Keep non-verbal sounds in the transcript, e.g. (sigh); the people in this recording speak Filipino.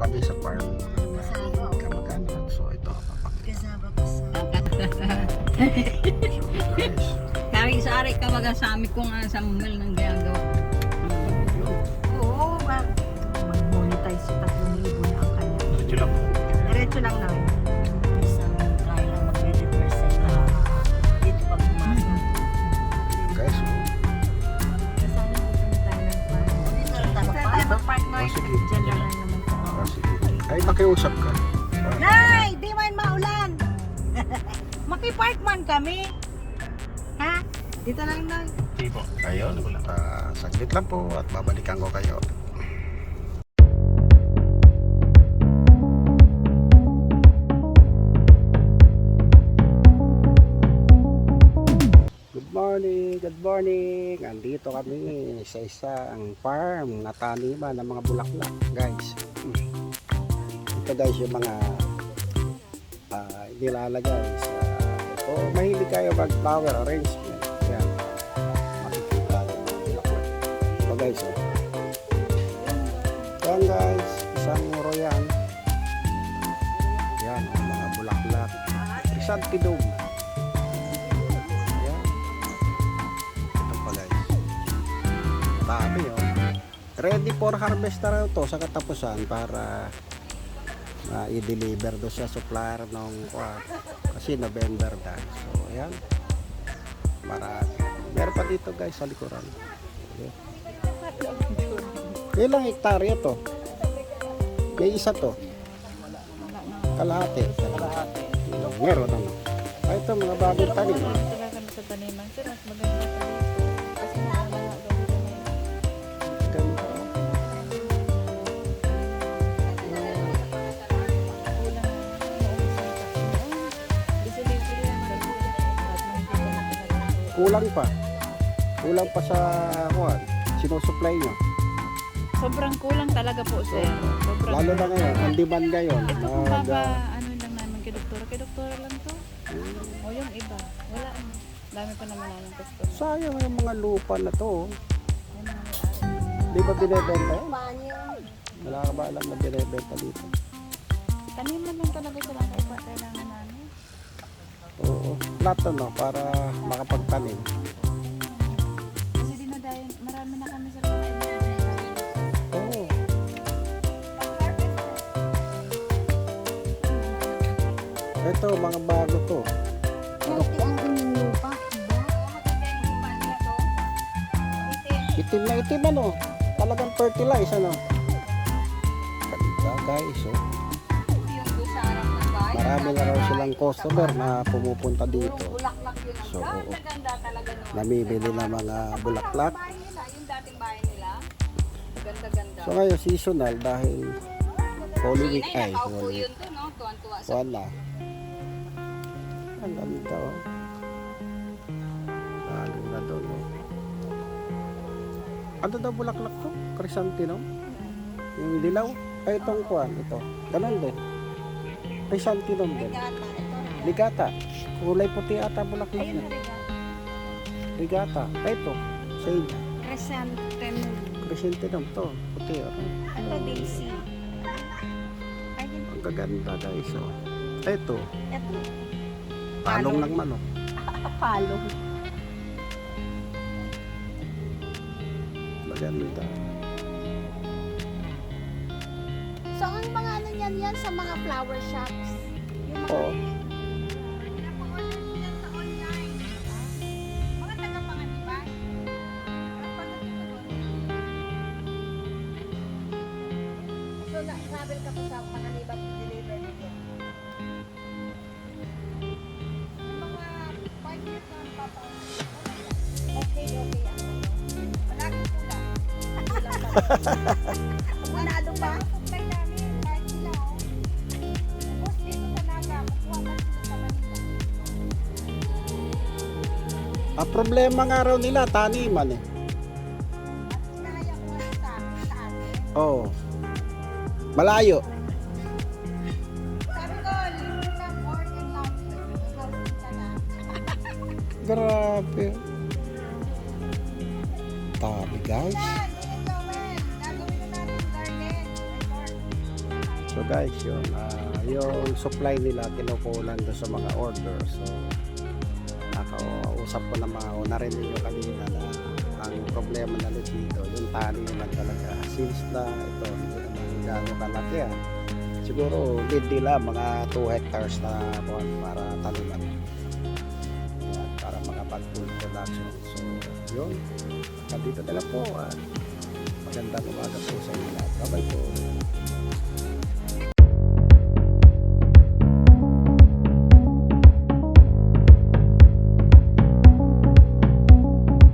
kami sa farm. Kamag-anak. So ito, papakita. Kasama kasama. So guys, Kari sari ka baga sa amin kung ano sa mumil ng ginagawa. Oo, ba? Mag-monetize sa 3,000 na ang kanya. Medyo lang. Diretso lang namin. Ay, makiusap ka. Nay! Di man maulan! (laughs) Makipark man kami. Ha? Dito lang, Nay. Ayun, uh, saglit lang po at babalikan ko kayo. Good morning, good morning. Andito kami sa isang farm na taniman ng mga bulaklak, guys. Hmm. Ito guys yung mga ah, nilalagay sa ito. Mahilig kayo mag flower arrangement. Yan makikita yung mga bulaklak. Ito guys, oh. Yan guys, isang muro yan. Yan, ang mga bulaklak. Chrysanthemum. Yan. Ito pa guys. Dami oh. Ready for harvest na to sa katapusan para na i-deliver do sa supplier ng kuwan. kasi November na. So, ayan. Marami. Meron pa dito guys sa likuran. Okay. Ilang hektarya to? May isa to. Kalahati. Kalahati. Meron. Ay, ito mga bagong tanim. Kulang pa. Kulang pa sa kuwan. Sinusupply nyo. Sobrang kulang talaga po, sir. Sobrang Lalo na ngayon. Ang demand ngayon. Ito kung Mag, baba, ah, ano lang namin kay doktora. Kay doktora lang to. O yung iba. Wala. ano. Dami pa naman namin customer. sayang yung mga lupa na to. Yung mga may-ari. Di ba binibenta yan? Wala ka ba alam na binibenta dito? Taniman lang talaga sila iba kailangan namin. Oo. Lahat no, para makapagtanim. Kasi dinadayan, marami na kami sa mga. Oo. Ito, mga bago to. Healthy ang inyong lupa, diba? Itim na itim ano. Talagang fertilize ano. Ganda guys. Oh. Marami na raw silang customer na pumupunta dito. So. Namimili ng mga bulaklak. So ngayon seasonal dahil Holy Week ay Holy Week. Wala. Ang ganda oh. Lalo na doon oh. Ano daw bulaklak to? Chrysanthemum? Yung dilaw? Ay itong kuwan, ito. Ganun din. Chrysanthemum din. Ligata. Kulay puti ata bulaklak Ayun niya. Ligata. Ito. Sage. Chrysanthemum. Chrysanthemum to. Puti oh. Ano daisy? Ayun. Ang gaganda guys oh. Ito. Ito. Talong ng manok. (laughs) Palo. Maganda. So, ano yan sa mga flower shops. Yung mga Oo. So, na-travel ka po sa pangaliban to deliver. Yung mga (laughs) 5 years na ang papa. Okay, okay. Palagi kulang. Kulang pa. Manado pa? Ang problema nga raw nila, taniman eh. Oo. Malayo. Kita na. Grabe. Dami guys. So guys, yun, ah, yung supply nila kinukulan doon sa mga order. So nakausap ko na mga o narinig nyo kanina na ang problema na dito, yung tali naman talaga. Since na ito, hindi naman gano'ng kalaki ah. Siguro lead nila mga 2 hectares na buwan para taniman. Yan, para makapag full production. So yun, hanggang dito na lang po. ah. magandang umaga po sa inyo lahat.